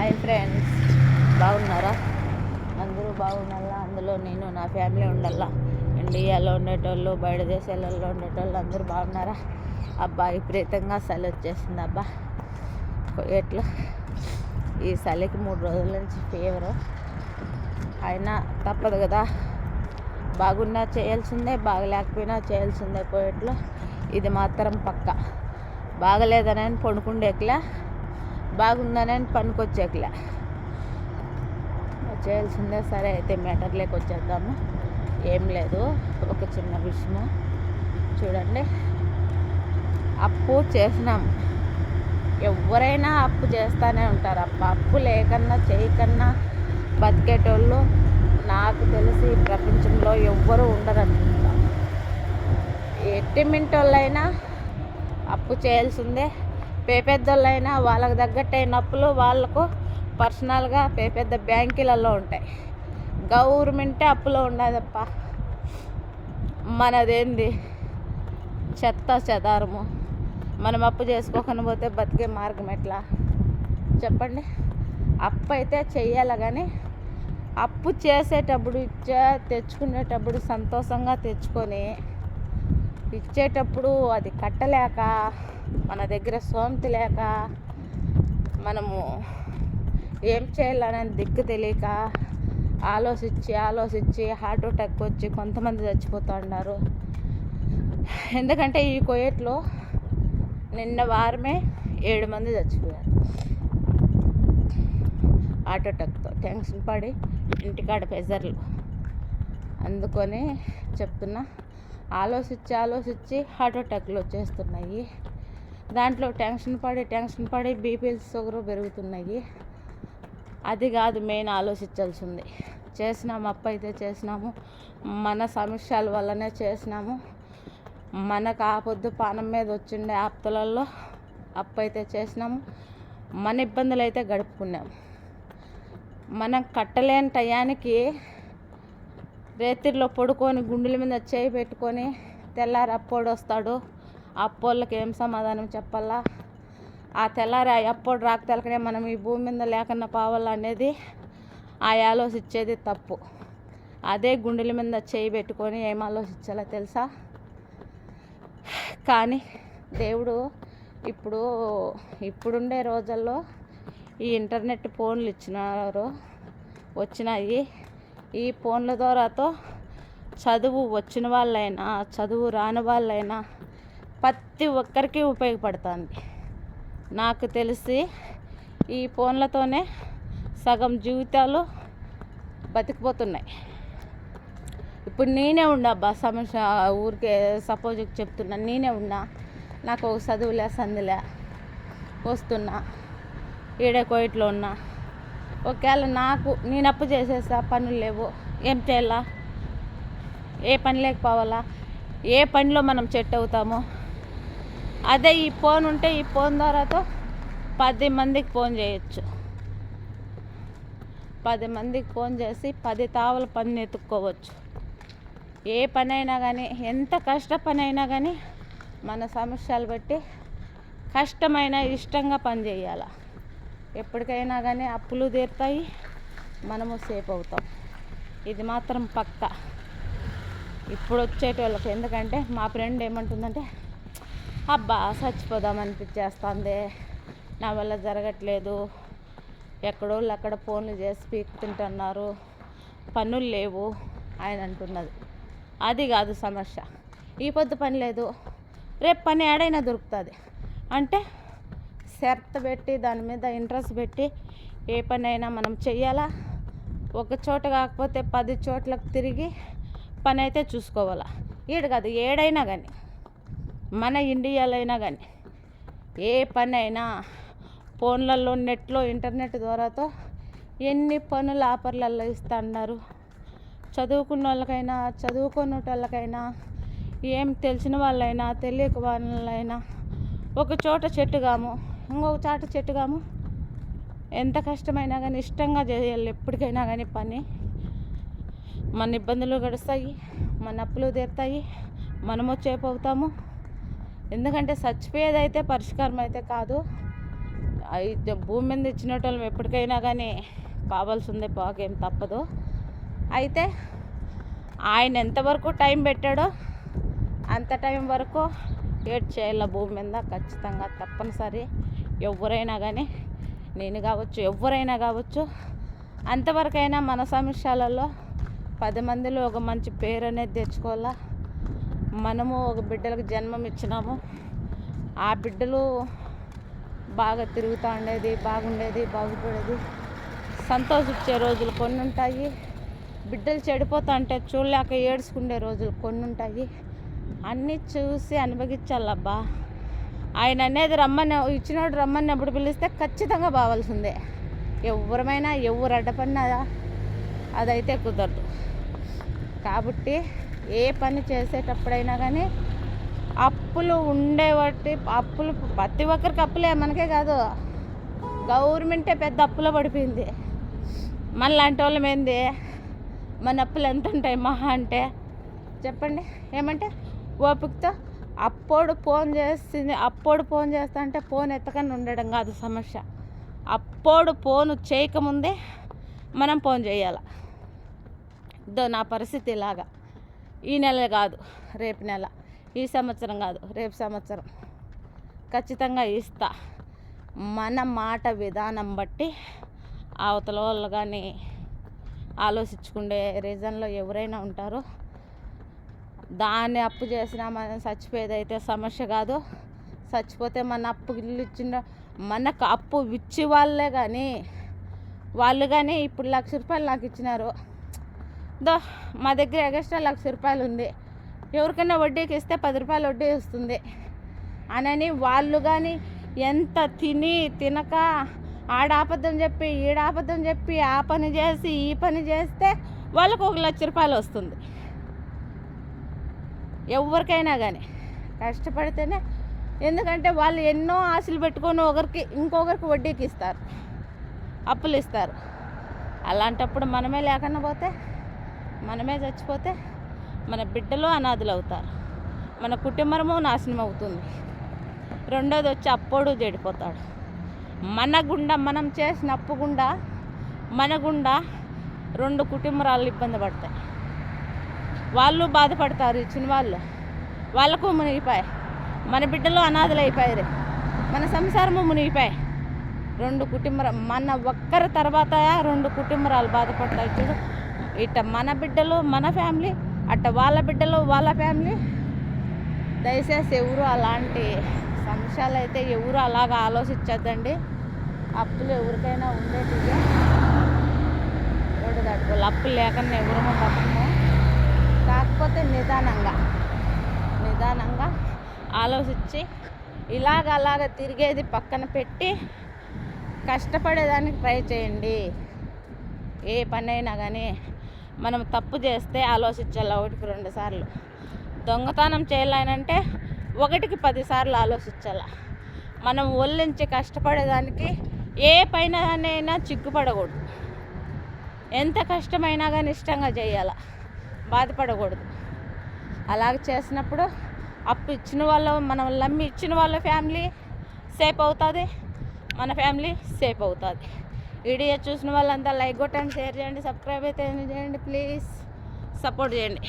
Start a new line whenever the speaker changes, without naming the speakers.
Hi friends. బాగున్నారా? అందరూ బాగున్నారా? అందులో నేను నా ఫ్యామిలీ ఉండాలా ఇండియాలో ఉండేటోళ్ళు బయట దేశాలలో ఉండేటోళ్ళు అందరూ బాగున్నారా? అబ్బా విపరీతంగా చలి వచ్చేసింది అబ్బా. ఎట్లా? ఈ చలికి మూడు రోజుల నుంచి ఫీవర్ అయినా తప్పదు కదా. బాగున్నా చేయాల్సిందే బాగలేకపోయినా చేయాల్సిందే పోయేట్లో ఇది మాత్రం పక్క. బాగలేదని పండుకుండేట్లా బాగుందని పనికొచ్చేకలే. చేయాల్సిందే సరే అయితే మ్యాటర్లోకి వచ్చేద్దాము. ఏం లేదు ఒక చిన్న విషయము చూడండి అప్పు చేసినాం. ఎవరైనా అప్పు చేస్తూనే ఉంటారు. అప్ప అప్పు లేకన్నా చేయకన్నా బతికేటోళ్ళు నాకు తెలిసి ప్రపంచంలో ఎవ్వరూ ఉండరు ఎట్టి మింటోళ్ళైనా అప్పు చేయాల్సిందే. పే పెద్దోళ్ళైనా వాళ్ళకి తగ్గట్టు అప్పులు వాళ్ళకు పర్సనల్గా పే పెద్ద బ్యాంకులలో ఉంటాయి. గవర్నమెంటే అప్పులో ఉండదప్ప. మనదేంది? చెత్త చెదారము. మనం అప్పు చేసుకోకుండా పోతే బతికే మార్గం ఎట్లా? చెప్పండి. అప్పు అయితే చెయ్యాలి కానీ అప్పు చేసేటప్పుడు ఇచ్చే తెచ్చుకునేటప్పుడు సంతోషంగా తెచ్చుకొని ఇచ్చేటప్పుడు అది కట్టలేక మన దగ్గర సోమతి లేక మనము ఏం చేయాలనేది దిక్కు తెలియక ఆలోచించి ఆలోచించి హార్ట్ అటాక్ వచ్చి కొంతమంది చచ్చిపోతూ ఉన్నారు. ఎందుకంటే ఈ కోయట్లో నిన్న వారమే ఏడు మంది చచ్చిపోయారు. హార్ట్ అటాక్తో టెన్షన్ పడి ఇంటికాడ ప్రెజర్లు అందుకొని చెప్తున్నా. ఆలోచించి ఆలోచించి హార్ట్ అటాక్లు వచ్చేస్తున్నాయి. దాంట్లో టెన్షన్ పడి టెన్షన్ పడి బీపీఎల్ షుగర్ పెరుగుతున్నాయి. అది కాదు మెయిన్ ఆలోచించాల్సింది. చేసినాము అప్పైతే అయితే చేసినాము. మన సమస్యల వల్లనే చేసినాము. మనకు ఆ పొద్దు పానం మీద వచ్చిండే ఆప్తులలో అప్పు అయితే చేసినాము. మన ఇబ్బందులు అయితే గడుపుకున్నాము మనం కట్టలేని టయానికి రేతిరిలో పడుకొని గుండెల మీద చేయి పెట్టుకొని తెల్లారి అప్పోడు వస్తాడు. అప్పోళ్ళకి ఏం సమాధానం చెప్పాలా? ఆ తెల్లారి ఆ అప్పోడు రాక తెలకనే మనం ఈ భూమి మీద లేకుండా పావాలా అనేది ఆ ఆలోచించేది తప్పు. అదే గుండెల మీద చేయి పెట్టుకొని ఏం ఆలోచించాలో తెలుసా? కానీ దేవుడు ఇప్పుడు ఇప్పుడుండే రోజుల్లో ఈ ఇంటర్నెట్ ఫోన్లు ఇచ్చినారు. వచ్చినాయి. ఈ ఫోన్ల ద్వారాతో చదువు వచ్చిన వాళ్ళైనా చదువు రాని వాళ్ళైనా ప్రతి ఒక్కరికి ఉపయోగపడుతుంది. నాకు తెలిసి ఈ ఫోన్లతోనే సగం జీవితాలు బతికిపోతున్నాయి. ఇప్పుడు నేనే ఉన్నా అబ్బా సమస్య ఊరికే సపోజ్ చెప్తున్నా నేనే ఉన్నా నాకు ఒక చదువులే సందులే వస్తున్నా ఈడే కోయిట్లో ఉన్నా ఒకవేళ నాకు నేను అప్పు చేసేసా పనులు లేవు ఏం చేయాలా? ఏ పని లేకపోవాలా? ఏ పనిలో మనం చెట్ అవుతామో? అదే ఈ ఫోన్ ఉంటే ఈ ఫోన్ ద్వారాతో పది మందికి ఫోన్ చేయొచ్చు. పది మందికి ఫోన్ చేసి పది తావల పని ఎత్తుక్కోవచ్చు. ఏ పని అయినా కానీ ఎంత కష్ట పని అయినా కానీ మన సమస్యలు బట్టి కష్టమైన ఇష్టంగా పని చేయాలి. ఎప్పటికైనా కానీ అప్పులు తీరుతాయి మనము సేఫ్ అవుతాం. ఇది మాత్రం పక్క. ఇప్పుడు వచ్చేటోళ్ళకి ఎందుకంటే మా ఫ్రెండ్ ఏమంటుందంటే అబ్బా చచ్చిపోదాం అనిపించేస్తుంది. నా వల్ల జరగట్లేదు. ఎక్కడోళ్ళు అక్కడ ఫోన్లు చేసి పీకుతుంటున్నారు పనులు లేవు ఆయన అంటున్నది. అది కాదు సమస్య. ఈ పొద్దు పని లేదు. రేపు పని ఏడైనా దొరుకుతుంది. అంటే షర్త్ పెట్టి దాని మీద ఇంట్రెస్ట్ పెట్టి ఏ పని అయినా మనం చెయ్యాలా? ఒక చోట కాకపోతే పది చోట్లకు తిరిగి పని అయితే చూసుకోవాలా? ఈడు కాదు ఏడైనా కానీ మన ఇండియాలో అయినా కానీ ఏ పని అయినా ఫోన్లలో నెట్లో ఇంటర్నెట్ ద్వారాతో ఎన్ని పనులు ఆఫర్లలో ఇస్తున్నారు చదువుకున్న వాళ్ళకైనా చదువుకున్న వాళ్ళకైనా ఏం తెలిసిన వాళ్ళైనా తెలియక వాళ్ళైనా ఒక చోట చెట్టుగాము ఇంకొక చోట చెట్టుగాము. ఎంత కష్టమైనా కానీ ఇష్టంగా చేయాలి ఎప్పటికైనా కానీ పని. మన ఇబ్బందులు గడుస్తాయి మన అప్పులు తీరుతాయి మనము చేపవుతాము ఎందుకంటే చచ్చిపోయేది అయితే పరిష్కారం అయితే కాదు అయితే భూమి మీద ఇచ్చినట్టు ఎప్పటికైనా కానీ కావాల్సిందే బాగేం తప్పదు. అయితే ఆయన ఎంతవరకు టైం పెట్టాడో అంత టైం వరకు ఏడ్ చేయాల భూమి మీద ఖచ్చితంగా తప్పనిసరి. ఎవరైనా కానీ నేను కావచ్చు ఎవరైనా కావచ్చు అంతవరకైనా మన సమస్యలలో పది మందిలో ఒక మంచి పేరు అనేది తెచ్చుకోవాలా? మనము ఒక బిడ్డలకు జన్మం ఇచ్చినాము. ఆ బిడ్డలు బాగా తిరుగుతూ ఉండేది బాగుండేది బాగుపడేది. సంతోషించే రోజులు కొన్ని ఉంటాయి బిడ్డలు చెడిపోతా అంటే చూడలేక ఏడ్చుకునే రోజులు కొన్ని ఉంటాయి అన్నీ చూసి అనుభవించాలబ్బా. ఆయన అనేది రమ్మని ఇచ్చినోడు రమ్మని ఎప్పుడు పిలిస్తే ఖచ్చితంగా బావాల్సిందే. ఎవరమైనా ఎవరు అడ్డపడినా అదైతే కుదరదు. కాబట్టి ఏ పని చేసేటప్పుడైనా కానీ అప్పులు ఉండేవాటి అప్పులు ప్రతి ఒక్కరికి అప్పులే మనకే కాదు. గవర్నమెంటే పెద్ద అప్పులో పడిపోయింది. మన లాంటి వాళ్ళం ఏంది? మన అప్పులు ఎంత ఉంటాయి? మహా అంటే చెప్పండి. ఏమంటే ఓపికతో అప్పుడు ఫోన్ చేస్తుంది అప్పుడు ఫోన్ చేస్తా అంటే ఫోన్ ఎత్తకని ఉండడం కాదు సమస్య. అప్పుడు ఫోన్ చేయకముందే మనం ఫోన్ చేయాలి. ఇదో నా పరిస్థితి ఇలాగా. ఈ నెల కాదు రేపు నెల. ఈ సంవత్సరం కాదు రేపు సంవత్సరం. ఖచ్చితంగా ఇస్తా. మన మాట విధానం బట్టి అవతల వాళ్ళు కానీ ఆలోచించుకునే రీజన్లో ఎవరైనా ఉంటారో. దాన్ని అప్పు చేసినా మనం చచ్చిపోయేది అయితే సమస్య కాదు. చచ్చిపోతే మన అప్పు ఇల్లు ఇచ్చిన మనకు అప్పు ఇచ్చి వాళ్ళే కానీ వాళ్ళు కానీ ఇప్పుడు లక్ష రూపాయలు నాకు ఇచ్చినారు. దో మా దగ్గర ఎగస్ట్రా లక్ష రూపాయలు ఉంది. ఎవరికైనా వడ్డీకి ఇస్తే పది రూపాయలు వడ్డీ వస్తుంది. అనని వాళ్ళు కానీ ఎంత తిని తినక ఆడ చెప్పి ఈడ చెప్పి ఆ పని చేసి ఈ పని చేస్తే వాళ్ళకు ఒక లక్ష రూపాయలు వస్తుంది. ఎవరికైనా కానీ కష్టపడితేనే ఎందుకంటే వాళ్ళు ఎన్నో ఆశలు పెట్టుకొని ఒకరికి ఇంకొకరికి వడ్డీకి ఇస్తారు. అప్పులు ఇస్తారు. అలాంటప్పుడు మనమే లేకుండా పోతే మనమే చచ్చిపోతే మన బిడ్డలు అనాథులు అవుతారు మన కుటుంబము నాశనం అవుతుంది రెండోది వచ్చి అప్పుడు చెడిపోతాడు. మన గుండా మనం చేసిన అప్పు గుండా మన గుండా రెండు కుటుంబరాలు ఇబ్బంది పడతాయి. వాళ్ళు బాధపడతారు ఇచ్చిన వాళ్ళు. వాళ్ళకు మునిగిపోయి మన బిడ్డలు అనాథలు అయిపోయారు మన సంసారము మునిగిపోయి రెండు కుటుంబ మన ఒక్కరి తర్వాత రెండు కుటుంబరాలు బాధపడతాయి చూడు. ఇట్ట మన బిడ్డలు మన ఫ్యామిలీ అట్ట వాళ్ళ బిడ్డలు వాళ్ళ ఫ్యామిలీ. దయచేసి ఎవరు అలాంటి సంశయాలు అయితే ఎవరు అలాగ ఆలోచించద్దండి. అప్పులు ఎవరికైనా ఉండేటివి. రోడ్డు దాటుకోవాలి అప్పులు లేకుండా ఎవరమో తప్పము కాకపోతే నిదానంగా నిదానంగా ఆలోచించి ఇలాగ అలాగ తిరిగేది పక్కన పెట్టి కష్టపడేదానికి ట్రై చేయండి. ఏ పని అయినా కానీ మనం తప్పు చేస్తే ఆలోచించాలి ఒకటికి రెండు సార్లు. దొంగతనం చేయాలనంటే ఒకటికి పదిసార్లు ఆలోచించాల. మనం ఒళ్ళించి కష్టపడేదానికి ఏ పైన చిక్కుపడకూడదు ఎంత కష్టమైనా కానీ ఇష్టంగా చేయాల. బాధపడకూడదు. అలాగ చేసినప్పుడు అప్పు ఇచ్చిన వాళ్ళు మనం నమ్మి ఇచ్చిన వాళ్ళ ఫ్యామిలీ సేఫ్ అవుతుంది. మన ఫ్యామిలీ సేఫ్ అవుతుంది. వీడియో చూసిన వాళ్ళంతా లైక్ కొట్టండి షేర్ చేయండి సబ్స్క్రైబ్ అయితే చేయండి ప్లీజ్ సపోర్ట్ చేయండి.